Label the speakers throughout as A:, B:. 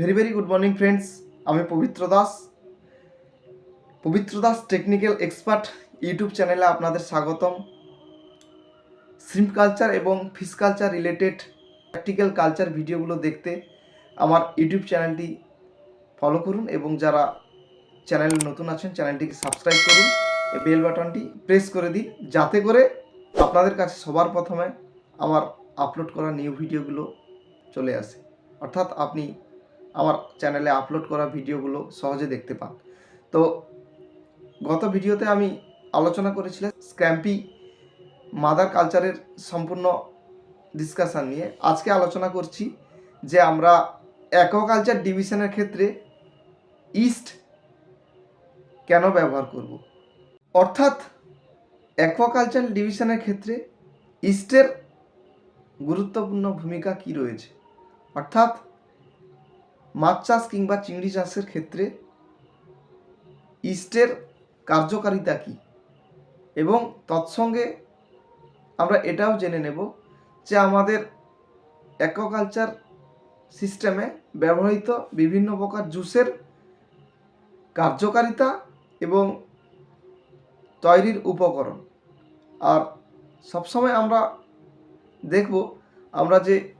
A: Very very good morning friends আমি পবিত্র দাস। পবিত্র Das technical expert YouTube চ্যানেলে আপনাদের স্বাগতম। শ্রিম্প কালচার এবং fish culture related practical culture ভিডিওগুলো দেখতে আমার ইউটিউব চ্যানেলটি ফলো করুন এবং যারা চ্যানেলে নতুন আছেন চ্যানেলটিকে সাবস্ক্রাইব করুন। বেল বাটনটি প্রেস করে দিন, যাতে করে আপনাদের কাছে সবার প্রথমে আমার আপলোড করা নিউ ভিডিওগুলো চলে আসে। অর্থাৎ আপনি আমার চ্যানেলে আপলোড করা ভিডিওগুলো সহজে দেখতে পান। তো গত ভিডিওতে আমি আলোচনা করেছিলাম স্ক্র্যাম্পি মাদার কালচারের সম্পূর্ণ ডিসকাশন নিয়ে। আজকে আলোচনা করছি যে আমরা অ্যাকোয়াকালচার ডিভিশনের ক্ষেত্রে ইস্ট কেন ব্যবহার করব? অর্থাৎ অ্যাকোয়াকালচার ডিভিশনের ক্ষেত্রে ইস্টের গুরুত্বপূর্ণ ভূমিকা কি রয়েছে? অর্থাৎ মাছ চাষ কিংবা চিংড়ি চাষের ক্ষেত্রে ইস্টের কার্যকারিতা কী? এবং তৎসঙ্গে আমরা এটাও জেনে নেব যে আমাদের অ্যাকোয়াকালচার সিস্টেমে ব্যবহৃত বিভিন্ন প্রকার জুসের কার্যকারিতা এবং তৈরির উপকরণ। আর সবসময় আমরা দেখব আমরা যে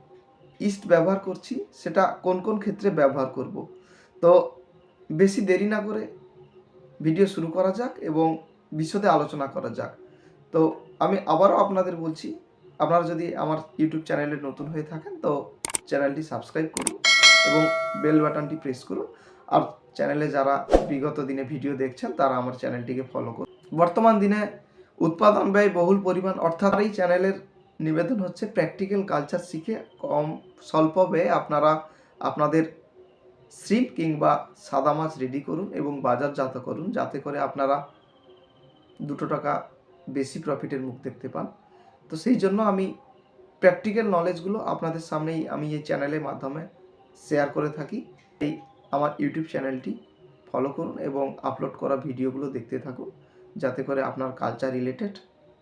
A: ইস্ট ব্যবহার করছি, সেটা কোন কোন ক্ষেত্রে ব্যবহার করব। তো বেশি দেরি না করে ভিডিও শুরু করা যাক এবং বিশদে আলোচনা করা যাক। তো আমি আবারও আপনাদের বলছি, আপনারা যদি আমার ইউটিউব চ্যানেলে নতুন হয়ে থাকেন, তো চ্যানেলটি সাবস্ক্রাইব করুন এবং বেল বাটনটি প্রেস করুন। আর চ্যানেলে যারা বিগত দিনে ভিডিও দেখছেন, তারা আমার চ্যানেলটিকে ফলো করুন। বর্তমান দিনে উৎপাদন ব্যয় বহুল পরিমাণ, অর্থাৎ এই চ্যানেলের নিবেদন হচ্ছে প্র্যাকটিক্যাল কালচার শিখে কম স্বল্প ব্যয়ে আপনারা আপনাদের শ্রিপ কিংবা সাদা মাছ রেডি করুন এবং বাজারজাত করুন, যাতে করে আপনারা দুটো টাকা বেশি প্রফিটের মুখ দেখতে পান। তো সেই জন্য আমি প্র্যাকটিক্যাল নলেজগুলো আপনাদের সামনেই আমি এই চ্যানেলের মাধ্যমে শেয়ার করে থাকি। এই আমার ইউটিউব চ্যানেলটি ফলো করুন এবং আপলোড করা ভিডিওগুলো দেখতে থাকুন, যাতে করে আপনার কালচার রিলেটেড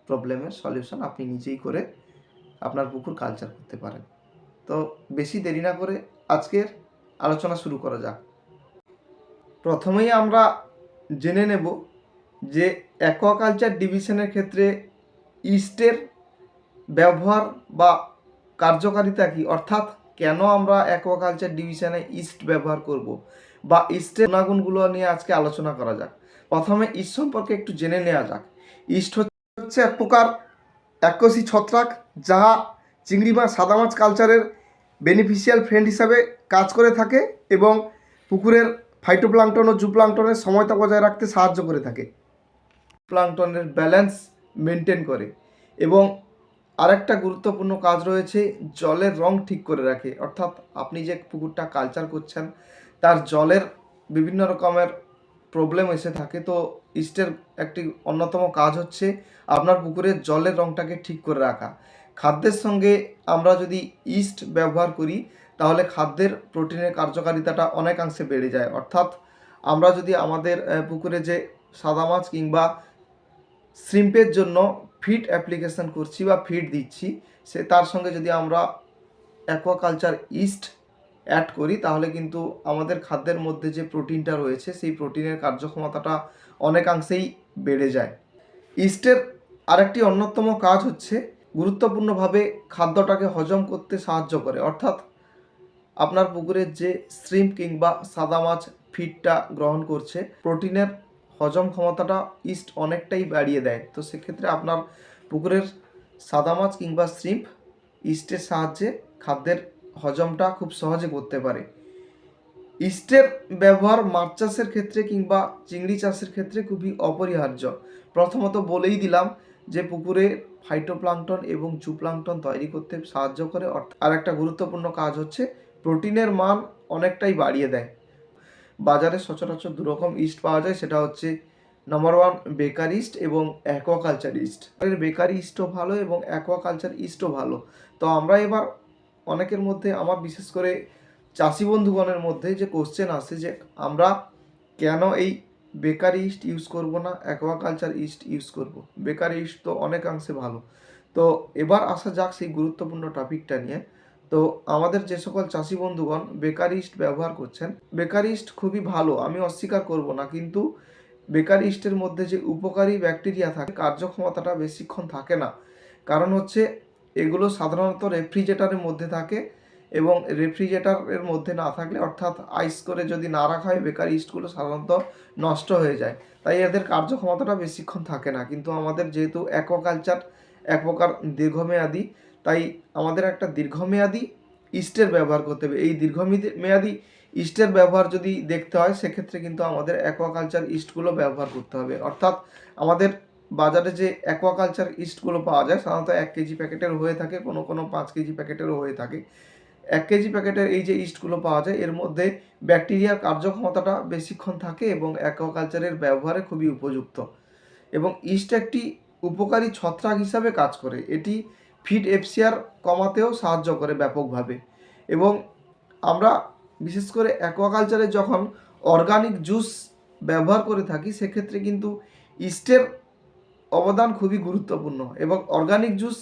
A: প্রবলেমের সলিউশন আপনি নিজেই করে আপনার পুকুর কালচার করতে পারেন। তো বেশি দেরি না করে আজকের আলোচনা শুরু করা যাক। প্রথমেই আমরা জেনে নেব যে অ্যাকোয়াকালচার ডিভিশনের ক্ষেত্রে ইস্টের ব্যবহার বা কার্যকারিতা কি? অর্থাৎ কেন আমরা অ্যাকোয়াকালচার ডিভিশনে ইস্ট ব্যবহার করব বা ইস্টের গুণাগুণগুলো নিয়ে আজকে আলোচনা করা যাক। প্রথমে ইস্ট সম্পর্কে একটু জেনে নেওয়া যাক। ইস্ট হচ্ছে এক প্রকার এককোষী ছত্রাক, যাহা চিংড়ি মাছ সাদা মাছ কালচারের বেনিফিশিয়াল ফ্রেন্ড হিসাবে কাজ করে থাকে এবং পুকুরের ফাইটোপ্লাঙ্কটন ও জুপ্লাঙ্কটনের সময়তা বজায় রাখতে সাহায্য করে থাকে। প্লাংটনের ব্যালেন্স মেনটেন করে এবং আরেকটা গুরুত্বপূর্ণ কাজ রয়েছে, জলের রং ঠিক করে রাখে। অর্থাৎ আপনি যে পুকুরটা কালচার করছেন, তার জলের বিভিন্ন রকমের প্রবলেম এসে থাকে। তো ইস্টের একটি অন্যতম কাজ হচ্ছে আপনার পুকুরের জলের রংটাকে ঠিক করে রাখা। খাদ্যের সঙ্গে আমরা যদি ইস্ট ব্যবহার করি, তাহলে খাদ্যের প্রোটিনের কার্যকারিতাটা অনেকাংশে বেড়ে যায়। অর্থাৎ আমরা যদি আমাদের পুকুরে যে সাদা মাছ কিংবা শ্রিম্পের জন্য ফিড অ্যাপ্লিকেশন করছি বা ফিড দিচ্ছি, সে তার সঙ্গে যদি আমরা অ্যাকোয়াকালচার ইস্ট অ্যাড করি, তাহলে কিন্তু আমাদের খাদ্যের মধ্যে যে প্রোটিনটা রয়েছে, সেই প্রোটিনের কার্যক্ষমতাটা অনেকাংশেই বেড়ে যায়। ইস্টের আরেকটি অন্যতম কাজ হচ্ছে গুরুত্বপূর্ণভাবে খাদ্যটাকে হজম করতে সাহায্য করে। অর্থাৎ আপনার পুকুরের যে শ্রিম্প কিংবা সাদা মাছ ফিডটা গ্রহণ করছে প্রোটিনের হজম ক্ষমতাটা ইস্ট অনেকটাই বাড়িয়ে দেয়। তো সেক্ষেত্রে আপনার পুকুরের সাদা মাছ কিংবা শ্রিম্প ইস্টের সাহায্যে খাদ্যের হজমটা খুব সহজে করতে পারে। ইস্টের ব্যবহার মাছ চাষের ক্ষেত্রে কিংবা চিংড়ি চাষের ক্ষেত্রে খুবই অপরিহার্য। প্রথমত বলেই দিলাম যে পুকুরে ফাইটোপ্লাঙ্কটন এবং জুপ্লাঙ্কটন তৈরি করতে সাহায্য করে। আর একটা গুরুত্বপূর্ণ কাজ হচ্ছে প্রোটিনের মান অনেকটাই বাড়িয়ে দেয়। বাজারে সচরাচর দুরকম ইস্ট পাওয়া যায়, সেটা হচ্ছে নাম্বার ওয়ান বেকার ইস্ট এবং অ্যাকোয়াকালচার ইস্ট। বেকারি ইস্টও ভালো এবং অ্যাকোয়াকালচার ইস্টও ভালো। তো আমরা এবার অনেকের মধ্যে আমার বিশেষ করে চাষি বন্ধুগণের মধ্যে যে কোশ্চেন আসে যে আমরা কেন এই বেকারি ইস্ট ইউজ করব না অ্যাকোয়াকালচার ইস্ট ইউজ করব? বেকারি ইস্ট তো অনেকাংশে ভালো। তো এবার আসা যাক সেই গুরুত্বপূর্ণ টপিকটা নিয়ে। তো আমাদের যে সকল চাষি বন্ধুগণ বেকারি ইস্ট ব্যবহার করছেন, বেকারি ইস্ট খুবই ভালো, আমি অস্বীকার করব না, কিন্তু বেকারি ইস্টের মধ্যে যে উপকারী ব্যাকটেরিয়া থাকে, কার্যক্ষমতাটা বেশিক্ষণ থাকে না। কারণ হচ্ছে এগুলো সাধারণত রেফ্রিজারেটরের মধ্যে থাকে এবং রেফ্রিজারেটরের মধ্যে না থাকলে অর্থাৎ আইস করে যদি না রাখা হয়, বেকারি ইস্টগুলো সাধারণত নষ্ট হয়ে যায়। তাই এদের কার্যক্ষমতাটা বেশিক্ষণ থাকে না। কিন্তু আমাদের যেহেতু অ্যাকোয়াকালচার এক প্রকার দীর্ঘমেয়াদী, তাই আমাদের একটা দীর্ঘমেয়াদী ইস্টের ব্যবহার করতে হবে। এই দীর্ঘমেয়াদী মেয়াদী ইস্টের ব্যবহার যদি দেখতে হয়, সেক্ষেত্রে কিন্তু আমাদের অ্যাকোয়াকালচার ইস্টগুলো ব্যবহার করতে হবে। অর্থাৎ আমাদের বাজারে যে অ্যাকোয়াকালচার ইস্টগুলো পাওয়া যায়, সাধারণত এক কেজি প্যাকেটের হয়ে থাকে, কোনো কোনো পাঁচ কেজি প্যাকেটেরও হয়ে থাকে। এক কেজি প্যাকেটের এই যে ইস্টগুলো পাওয়া যায়, এর মধ্যে ব্যাকটেরিয়ার কার্যক্ষমতাটা বেশিক্ষণ থাকে এবং অ্যাকোয়াকালচারের ব্যবহারে খুবই উপযুক্ত। এবং ইস্ট একটি উপকারী ছত্রাক হিসাবে কাজ করে। এটি ফিড এফসিআর কমাতেও সাহায্য করে ব্যাপকভাবে। এবং আমরা, বিশেষ করে অ্যাকোয়াকালচারে যখন অর্গানিক জুস ব্যবহার করে থাকি, সেক্ষেত্রে কিন্তু ইস্টের অবদান খুবই গুরুত্বপূর্ণ এবং অর্গানিক জুস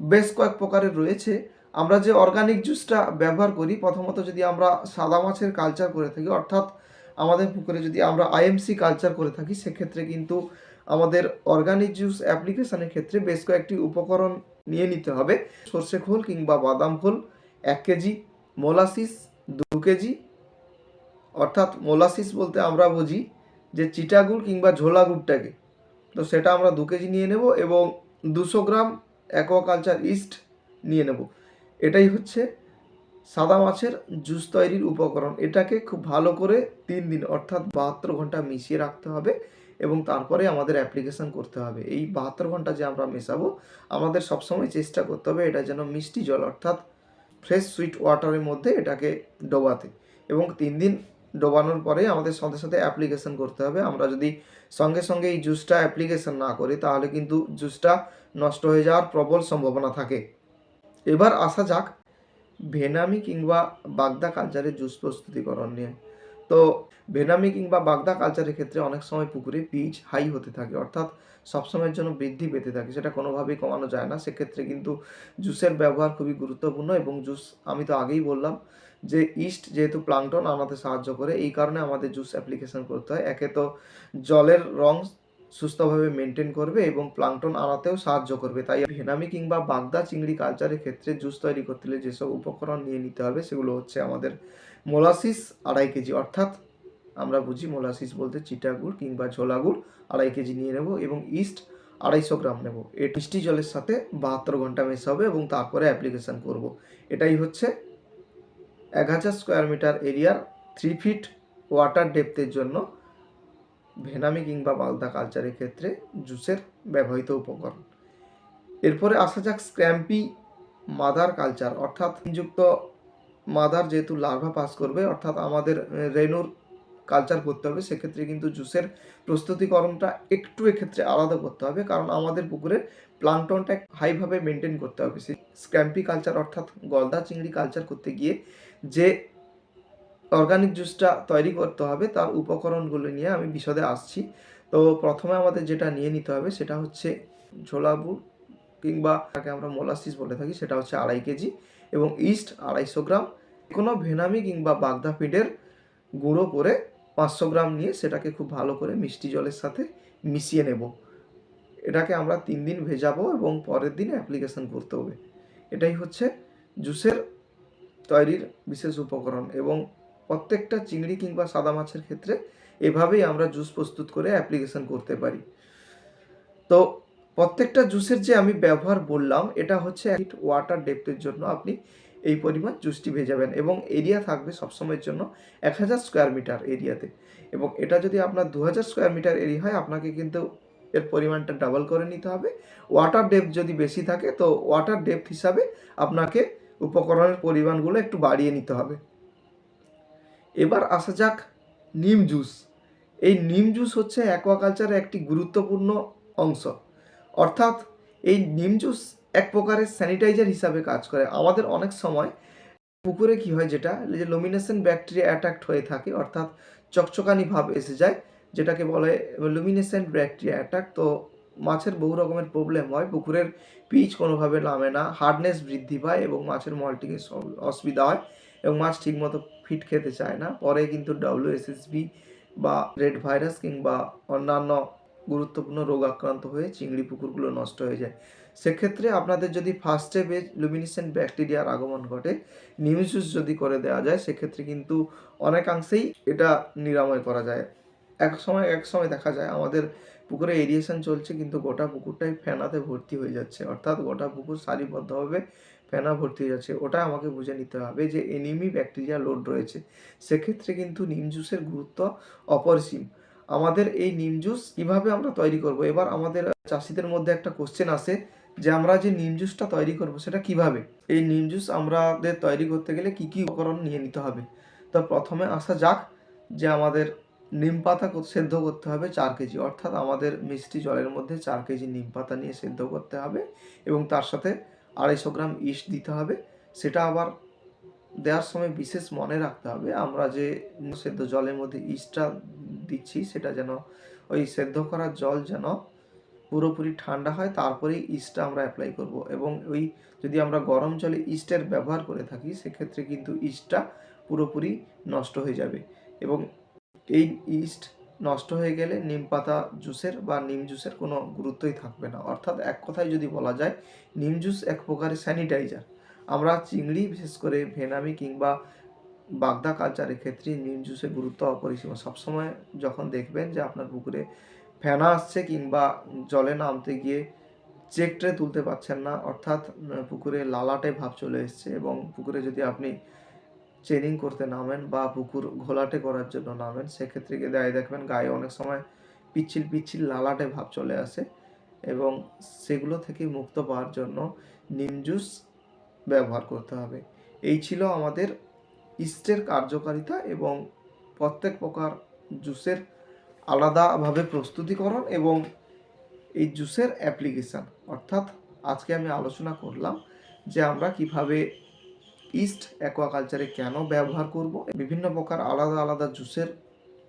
A: বেশ কয়েক প্রকারের রয়েছে। আমরা যে অর্গানিক জুসটা ব্যবহার করি, প্রথমত যদি আমরা সাদা মাছের কালচার করে থাকি, অর্থাৎ আমাদের পুকুরে যদি আমরা আইএমসি কালচার করে থাকি, সেক্ষেত্রে কিন্তু আমাদের অর্গানিক জুস অ্যাপ্লিকেশনের ক্ষেত্রে বেশ কয়েকটি উপকরণ নিয়ে নিতে হবে। সর্ষে খোল কিংবা বাদাম খোল, এক কেজি মোলাসিস দু কেজি। অর্থাৎ মোলাসিস বলতে আমরা বুঝি যে চিটাগুড় কিংবা ঝোলা গুড়টাকে তো সেটা আমরা দু কেজি নিয়ে নেব এবং দুশো গ্রাম অ্যাকোয়াকালচার ইস্ট নিয়ে নেব। এটাই হচ্ছে সাদা মাছের জুস তৈরির উপকরণ। এটাকে খুব ভালো করে তিন দিন অর্থাৎ বাহাত্তর ঘণ্টা মিশিয়ে রাখতে হবে এবং তারপরে আমাদের অ্যাপ্লিকেশন করতে হবে। এই বাহাত্তর ঘণ্টা যে আমরা মেশাবো, আমাদের সবসময় চেষ্টা করতে হবে এটা যেন মিষ্টি জল অর্থাৎ ফ্রেশ সুইট ওয়াটারের মধ্যে এটাকে ডোবাতে এবং তিন দিন ডোবানোর পরে আমাদের সাথে সাথে অ্যাপ্লিকেশন করতে হবে। আমরা যদি সঙ্গে সঙ্গে এই জুসটা অ্যাপ্লিকেশন না করি, তাহলে কিন্তু জুসটা নষ্ট হয়ে যাওয়ার প্রবল সম্ভাবনা থাকে। এবার আসা যাক ভেনামি কিংবা বাগদা কালচারের জুস প্রস্তুতিকরণ নিয়ে। তো ভেনামি কিংবা বাগদা কালচারের ক্ষেত্রে অনেক সময় পুকুরে পিচ হাই হতে থাকে, অর্থাৎ সবসময়ের জন্য বৃদ্ধি পেতে থাকে, সেটা কোনোভাবেই কমানো যায় না। সেক্ষেত্রে কিন্তু জুসের ব্যবহার খুবই গুরুত্বপূর্ণ এবং জুস আমি তো আগেই বললাম যে ইস্ট যেহেতু প্লাংটন আনাতে সাহায্য করে, এই কারণে আমাদের জুস অ্যাপ্লিকেশন করতে হয়। একে তো জলের রং সুস্থভাবে মেনটেন করবে এবং প্লাংটন আনাতেও সাহায্য করবে। তাই ভেনামি কিংবা বাগদা চিংড়ি কালচারের ক্ষেত্রে জুস তৈরি করতে হলে যেসব উপকরণ নিয়ে নিতে হবে, সেগুলো হচ্ছে আমাদের মোলাসিস আড়াই কেজি। অর্থাৎ আমরা বুঝি মোলাসিস বলতে চিটা চিটাগুড় কিংবা ঝোলা গুড় আড়াই কেজি নিয়ে নেব এবং ইস্ট আড়াইশো গ্রাম নেব। এই মিষ্টি জলের সাথে বাহাত্তর ঘণ্টা মেশাবো এবং তারপরে অ্যাপ্লিকেশন করব। এটাই হচ্ছে এক হাজার স্কোয়ার মিটার এরিয়ার থ্রি ফিট ওয়াটার ডেপথের জন্য ভেনামি কিংবা বাগদা কালচারের ক্ষেত্রে জুসের ব্যবহৃত উপকরণ। এরপরে আসা যাক স্ক্র্যাম্পি মাদার কালচার অর্থাৎ যুক্ত মাদার যেহেতু লার্ভা পাস করবে, অর্থাৎ আমাদের রেনুর কালচার করতে হবে, সেক্ষেত্রে কিন্তু জুসের প্রস্তুতিকরণটা একটু এক্ষেত্রে আলাদা করতে হবে, কারণ আমাদের পুকুরে প্লাংটনটা হাইভাবে মেনটেন করতে হবে। সেই স্ক্যাম্পি কালচার অর্থাৎ গলদা চিংড়ি কালচার করতে গিয়ে যে অর্গানিক জুসটা তৈরি করতে হবে, তার উপকরণগুলো নিয়ে আমি বিশদে আসছি। তো প্রথমে আমাদের যেটা নিয়ে নিতে হবে, সেটা হচ্ছে ঝোলা গুড় কিংবা তাকে আমরা মোলাসিস বলে থাকি, সেটা হচ্ছে আড়াই কেজি এবং ইস্ট আড়াইশো গ্রাম। কোনো ভেনামি কিংবা বাগদা ফিডের গুঁড়ো করে পাঁচশো গ্রাম নিয়ে সেটাকে খুব ভালো করে মিষ্টি জলের সাথে মিশিয়ে নেব। এটাকে আমরা তিন দিন ভেজাবো এবং পরের দিন অ্যাপ্লিকেশন করতে হবে। এটাই হচ্ছে জুসের তৈরির বিশেষ উপকরণ এবং প্রত্যেকটা চিংড়ি কিংবা সাদা মাছের ক্ষেত্রে এভাবেই আমরা জুস প্রস্তুত করে অ্যাপ্লিকেশন করতে পারি। তো প্রত্যেকটা জুসের যে আমি ব্যবহার বললাম, এটা হচ্ছে ওয়াটার ডেপথের জন্য আপনি এই পরিমাণ জুসটি ভেজাবেন এবং এরিয়া থাকবে সবসময়ের জন্য এক হাজার স্কোয়ার মিটার এরিয়াতে এবং এটা যদি আপনার দু হাজার স্কোয়ার মিটার এরিয়া হয়, আপনাকে কিন্তু এর পরিমাণটা ডাবল করে নিতে হবে। ওয়াটার ডেপথ যদি বেশি থাকে, তো ওয়াটার ডেপথ হিসাবে আপনাকে উপকরণের পরিমাণগুলো একটু বাড়িয়ে নিতে হবে। এবার আসা যাক নিম জুস। এই নিম জুস হচ্ছে অ্যাকোয়াকালচারের একটি গুরুত্বপূর্ণ অংশ। অর্থাৎ এই নিম জুস এক প্রকারের স্যানিটাইজার হিসাবে কাজ করে। আমাদের অনেক সময় পুকুরে কি হয় যেটা যে লুমিনেশন ব্যাকটেরিয়া অ্যাট্যাক্ট হয়ে থাকে, অর্থাৎ চকচকানি ভাব এসে যায়, যেটাকে বলে লুমিনেসেন্ট ব্যাকটেরিয়া অ্যাটাক তো মাছের বহু রকমের প্রবলেম হয়। পুকুরের পিচ কোনোভাবে নামে না। হার্ডনেস বৃদ্ধি পায় এবং মাছের মল্টিংয়ে অসুবিধা হয় এবং মাছ ঠিকমতো ফিট খেতে চায় না। পরে কিন্তু ডব্লিউএসএসবি বা রেড ভাইরাস কিংবা অন্যান্য গুরুত্বপূর্ণ রোগ আক্রান্ত হয়ে চিংড়ি পুকুরগুলো নষ্ট হয়ে যায়। সেক্ষেত্রে আপনাদের যদি ফার্স্ট স্টেপে লুমিনিসেন্ট ব্যাকটেরিয়ার আগমন ঘটে নিউজুস যদি করে দেওয়া যায়, সেক্ষেত্রে কিন্তু অনেকাংশেই এটা নিরাময় করা যায়। এক সময় এক সময় দেখা যায় আমাদের পুকুরে এরিয়েশন চলছে, কিন্তু গোটা পুকুরটাই ফেনাতে ভর্তি হয়ে যাচ্ছে। অর্থাৎ গোটা পুকুর সারিবদ্ধভাবে ফেনা ভর্তি হয়ে যাচ্ছে। ওটা আমাকে বুঝে নিতে হবে যে এনিমি ব্যাকটেরিয়া লোড রয়েছে। সেক্ষেত্রে কিন্তু নিম জুসের গুরুত্ব অপরিসীম। আমাদের এই নিম জুস কীভাবে আমরা তৈরি করব? এবার আমাদের চাষিদের মধ্যে একটা কোশ্চেন আসে যে আমরা যে নিম জুসটা তৈরি করব সেটা কীভাবে? এই নিম জুস আমাদের তৈরি করতে গেলে কি কি উপকরণ নিয়ে নিতে হবে? তো প্রথমে আসা যাক যে আমাদের নিম পাতা সেদ্ধ করতে হবে চার কেজি। অর্থাৎ আমাদের মিষ্টি জলের মধ্যে চার কেজি নিম পাতা নিয়ে সেদ্ধ করতে হবে এবং তার সাথে আড়াইশো গ্রাম ইস্ট দিতে হবে। সেটা আবার দেওয়ার সময় বিশেষ মনে রাখতে হবে। আমরা যে সেদ্ধ জলের মধ্যে ইস্টটা দিচ্ছি, সেটা যেন ওই সেদ্ধ করা জল যেন পুরোপুরি ঠান্ডা হয়, তারপরেই ইস্টটা আমরা অ্যাপ্লাই করব এবং ওই যদি আমরা গরম জলে ইস্টের ব্যবহার করে থাকি, সেক্ষেত্রে কিন্তু ইস্টটা পুরোপুরি নষ্ট হয়ে যাবে এবং এই ইস্ট নষ্ট হয়ে গেলে নিম পাতা জুসের বা নিম জুসের কোনো গুরুত্বই থাকবে না। অর্থাৎ এক কথায় যদি বলা যায়, নিম জুস এক প্রকারের স্যানিটাইজার আমরা চিংড়ি, বিশেষ করে ভেনামি কিংবা বাগদা কালচারের ক্ষেত্রে নিম জুসের গুরুত্ব অপরিসীম। সবসময় যখন দেখবেন যে আপনার পুকুরে ফেনা আসছে কিংবা জলে নামতে গিয়ে চেক ট্রে তুলতে পারছেন না, অর্থাৎ পুকুরে লালাটে ভাব চলে এসছে এবং পুকুরে যদি আপনি চেনিং করতে নামেন বা পুকুর ঘোলাটে করার জন্য নামেন। সেক্ষেত্রে গিয়ে দেখবেন গায়ে অনেক সময় পিচ্ছিল পিচ্ছিল লালাটে ভাব চলে আসে এবং সেগুলো থেকে মুক্ত পাওয়ার জন্য নিম জুস ব্যবহার করতে হবে। এই ছিল আমাদের ইস্টের কার্যকারিতা এবং প্রত্যেক প্রকার জুসের আলাদাভাবে প্রস্তুতিকরণ এবং এই জুসের অ্যাপ্লিকেশান অর্থাৎ আজকে আমি আলোচনা করলাম যে আমরা কীভাবে ইস্ট অ্যাকোয়াকালচারে কেন ব্যবহার করব? বিভিন্ন প্রকার আলাদা আলাদা জুসের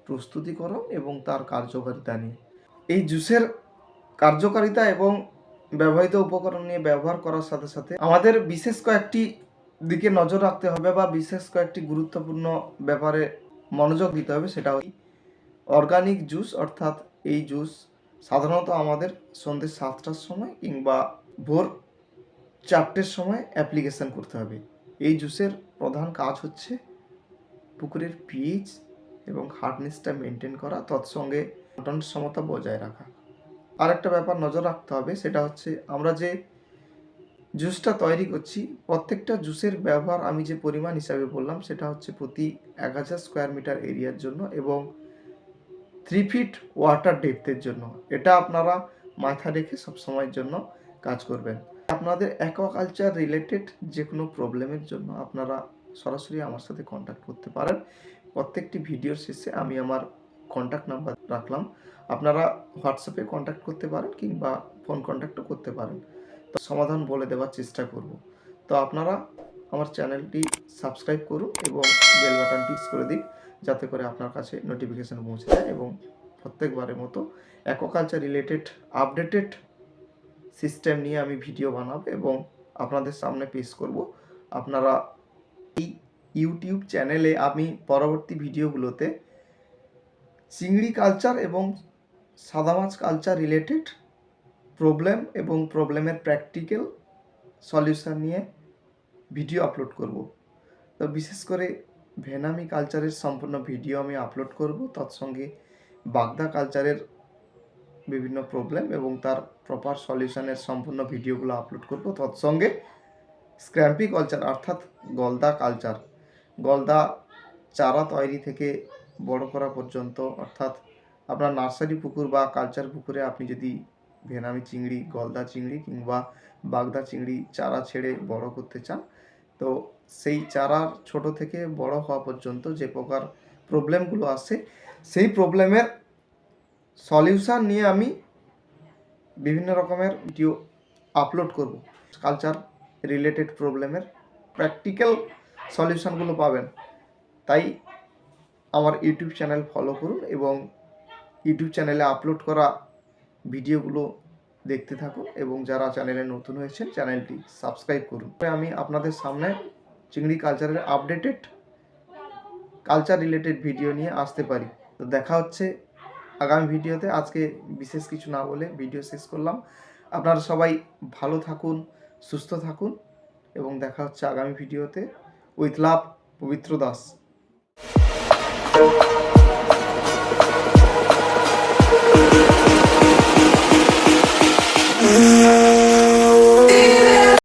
A: প্রস্তুতিকরণ এবং তার কার্যকারিতা নিয়ে। এই জুসের কার্যকারিতা এবং ব্যবহৃত উপকরণ নিয়ে ব্যবহার করার সাথে সাথে আমাদের বিশেষ কয়েকটি দিকে নজর রাখতে হবে বা বিশেষ কয়েকটি গুরুত্বপূর্ণ ব্যাপারে মনোযোগ দিতে হবে, সেটা অর্গানিক জুস অর্থাৎ এই জুস সাধারণত আমাদের সন্ধ্যে সাতটার সময় কিংবা ভোর চারটের সময় অ্যাপ্লিকেশন করতে হবে। এই জুসের প্রধান কাজ হচ্ছে পুকুরের পিএইচ এবং হার্ডনেসটা মেনটেন করা, তৎসঙ্গে গঠন সমতা বজায় রাখা। আরেকটা ব্যাপার নজর রাখতে হবে, সেটা হচ্ছে আমরা যে জুসটা তৈরি করছি, প্রত্যেকটা জুসের ব্যবহার আমি যে পরিমাণ হিসাবে বললাম, সেটা হচ্ছে প্রতি এক হাজার স্কোয়ার মিটার এরিয়ার জন্য এবং থ্রি ফিট ওয়াটার ডেপথের জন্য। এটা আপনারা মাথা রেখে সব সময়ের জন্য কাজ করবেন। আপনাদের অ্যাকোয়াকালচার রিলেটেড যে কোনো প্রবলেমের জন্য আপনারা সরাসরি আমার সাথে কন্ট্যাক্ট করতে পারেন। প্রত্যেকটি ভিডিওর শেষে আমি আমার কন্ট্যাক্ট নাম্বার রাখলাম। আপনারা হোয়াটসঅ্যাপে কন্ট্যাক্ট করতে পারেন কিংবা ফোন কন্ট্যাক্টও করতে পারেন। তো সমাধান বলে দেওয়ার চেষ্টা করব। তো আপনারা আমার চ্যানেলটি সাবস্ক্রাইব করুন এবং বেল বাটনটি করে দিন যাতে করে আপনার কাছে নোটিফিকেশান পৌঁছে যায় এবং প্রত্যেকবারের মতো অ্যাকোয়াকালচার রিলেটেড আপডেটেড সিস্টেম নিয়ে আমি ভিডিও বানাবো এবং আপনাদের সামনে পেশ করব। আপনারা এই ইউটিউব চ্যানেলে আমি পরবর্তী ভিডিওগুলোতে চিংড়ি কালচার এবং সাদা মাছ কালচার রিলেটেড প্রবলেম এবং প্রবলেমের প্র্যাকটিক্যাল সলিউশন নিয়ে ভিডিও আপলোড করব। তো বিশেষ করে ভেনামি কালচারের সম্পূর্ণ ভিডিও আমি আপলোড করব। তৎসঙ্গে বাগদা কালচারের বিভিন্ন প্রবলেম এবং তার প্রপার সলিউশনের সম্পূর্ণ ভিডিওগুলো আপলোড করব। তৎসঙ্গে স্ক্র্যাম্পি কালচার অর্থাৎ গলদা কালচার গলদা চারা তৈরি থেকে বড় করা পর্যন্ত অর্থাৎ আপনার নার্সারি পুকুর বা কালচার পুকুরে আপনি যদি ভেনামি চিংড়ি, গলদা চিংড়ি কিংবা বাগদা চিংড়ি চারা ছেড়ে বড় করতে চান, তো সেই চারার ছোট থেকে বড় হওয়া পর্যন্ত যে প্রকার প্রবলেমগুলো আসে সেই প্রবলেমের সলিউশন নিয়ে আমি বিভিন্ন রকমের ভিডিও আপলোড করব। কালচার রিলেটেড প্রবলেমের প্র্যাকটিক্যাল সলিউশানগুলো পাবেন। তাই আমার ইউটিউব চ্যানেল ফলো করুন এবং ইউটিউব চ্যানেলে আপলোড করা ভিডিওগুলো দেখতে থাকুন এবং যারা চ্যানেলে নতুন হয়েছেন চ্যানেলটি সাবস্ক্রাইব করুন। আমি আপনাদের সামনে চিংড়ি কালচারের আপডেটেড কালচার রিলেটেড ভিডিও নিয়ে আসতে পারি। তো দেখা হচ্ছে আগামী ভিডিওতে, আজকে বিশেষ কিছু না বলে ভিডিও শেষ করলাম। আপনারা সবাই ভালো থাকুন, সুস্থ থাকুন এবং দেখা হচ্ছে আগামী ভিডিওতে উইথ লাভ, পবিত্র দাস।